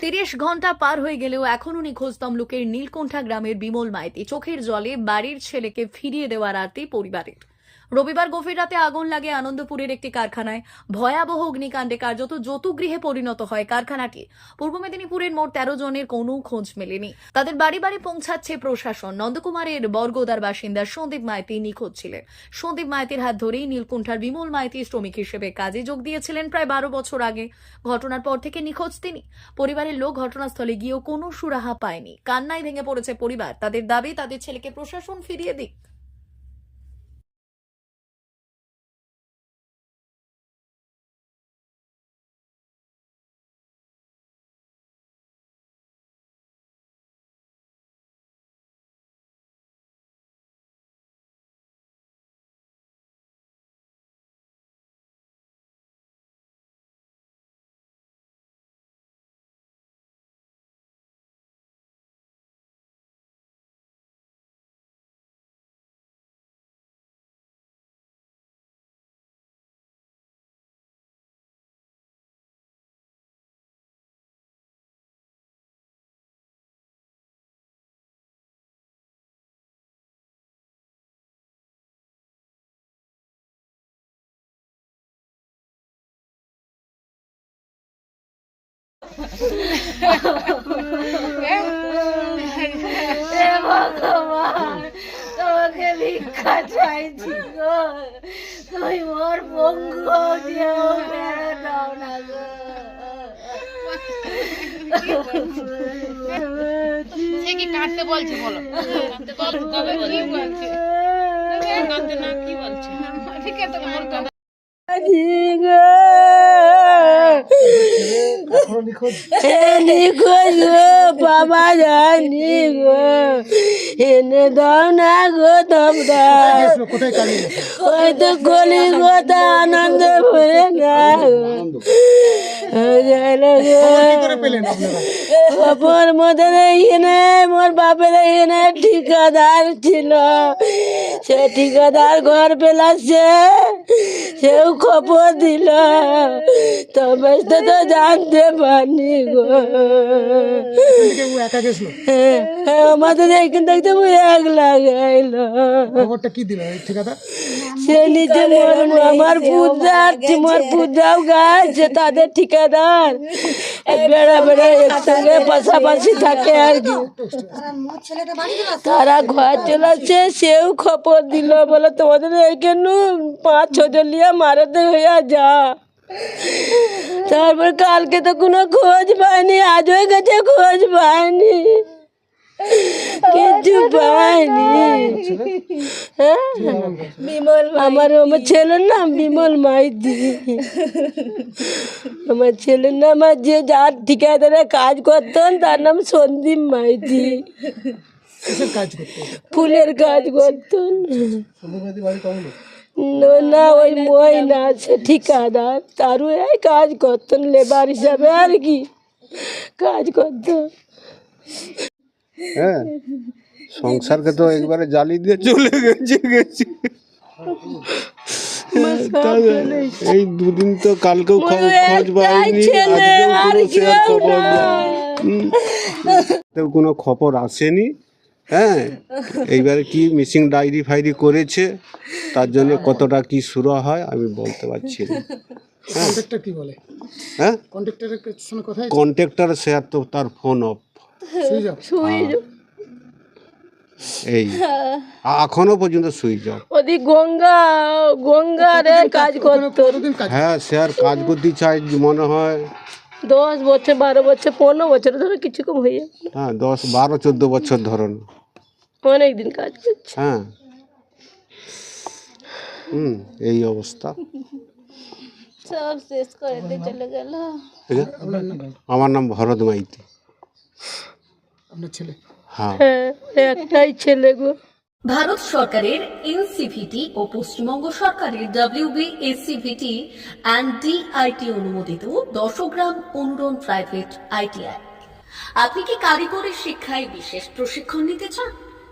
তিরিশ ঘণ্টা পার হয়ে গেলেও এখনও নিখোঁজ তমলুকের নীলকণ্ঠা গ্রামের বিমল মাইতি চোখের জলে বাড়ির ছেলেকে ফিরিয়ে দেওয়ার আরতি পরিবারের। রবিবার গভীর রাতে আগুন লাগে আনন্দপুরের একটি কারখানায়। ভয়াবহ অগ্নিকাণ্ডে কার্যত যতুগৃহে পরিণত হয় কারখানাটি। পূর্ব মেদিনীপুরের মোট তেরো জনের কোনো খোঁজ মেলেনি। তাদের বাড়ি বাড়ি পৌঁছাচ্ছে প্রশাসন। নন্দকুমারের বর্গদার বাসিন্দা সন্দীপ মাইতি নিখোঁজ ছিলেন। সন্দীপ মাইতির হাত ধরেই নীলকুণ্ঠার বিমল মাইতি শ্রমিক হিসেবে কাজে যোগ দিয়েছিলেন প্রায় বারো বছর আগে। ঘটনার পর থেকে নিখোঁজ তিনি। পরিবারের লোক ঘটনাস্থলে গিয়েও কোনো সুরাহা পায়নি। কান্নায় ভেঙে পড়েছে পরিবার। তাদের দাবি, তাদের ছেলেকে প্রশাসন ফিরিয়ে দিক। ভগবান তোমাকে ভিক্ষা চাইছি গো তুমি মোর দিয়েও মেরে নাও না গো কি বলছে বলো? কি বলছে নিখোঁজ বাবা জানি গো এনে দাও না গো তোমরা ওই তো কলিকতা আনন্দ ভরে না খবর মধ্যে এখানে মোর বাপের এখানে ঠিকাদার ছিল সে ঠিকাদার ঘর পেলাছে সেও খবর দিল। তবে তো তো জানতে পারিনি গো। হ্যাঁ, হ্যাঁ, আমাদের এখান থেকে এক লাগাইলো। খবরটা কি দিল ঠিকাদার সে নিজে আমার পূজার তোমার পূজাও গাছ তাদের ঠিকাদার। বেড়া বেড়া একসঙ্গে পাশাপাশি থাকে আর কি। তারা ঘর চলাচ্ছে সেও খবর দিল বলে তোমাদের এইখানে পাঁচ ছজন লিয়া মারাতে হইয়া যা। তারপর কালকে তো কোনো খোঁজ পাইনি আজও গেছে খোঁজ পাইনি। কিছু পাইনি। হ্যাঁ বিমল আমার আমার ছেলের নাম বিমল মাইতি। আমার ছেলের নাম আর যে যার ঠিকাদারে কাজ করতেন তার নাম সন্দীপ মাইতি। কিসের কাজ করতে ফুলের কাজ করতেন। না, ওই মই না সে ঠিকাদার তারও এই কাজ করতেন লেবার হিসাবে আর কি কাজ করতেন। হ্যাঁ সংসারকে তো একবারে জ্বালি দিয়ে চলে গেছে গেছে। এই দুদিন তো কালকেও খোঁজ পাইনি আজকেও খবর কোনো খবর আসেনি? হ্যাঁ এইবারে কি মিসিং ডায়েরি ফাইরি করেছে তার জন্য কতটা কি শুরু হয় আমি বলতে পারছি না। কন্ট্রাক্টর কি বলে? হ্যাঁ? কন্ট্রাক্টরের সঙ্গে কথা কন্ট্রাক্টর সে আর তো তার ফোন অফ অফ এই এখনও পর্যন্ত সুইচ অফ ওদি গঙ্গা গঙ্গারে কাজ করতো। হ্যাঁ সে আর কাজ করতে চাই মনে হয়। দশ বছর বারো বছর পনেরো বছর ধরে কিছু কম হয়ে যাবে। হ্যাঁ দশ বারো চোদ্দ বছর ধরুন। অনেক দিন কাজ করছে। হ্যাঁ। হুম এই অবস্থা। সব শেষ করে দিয়ে চলে গেল। আমার নাম ভরত মাইতি। আপনার ছেলে? হ্যাঁ। হ্যাঁ একটাই ছেলে গো। ভারত সরকারের এনসিভিটি ও পশ্চিমবঙ্গ সরকারের ডাব্লিউবিএসসিভিটি অ্যান্ড ডিআইটি অনুমোদিত দশগ্রাম অনুরণ প্রাইভেট আইটিআই আপনি কি কারিগরি শিক্ষায় বিশেষ প্রশিক্ষণ নিতে চান?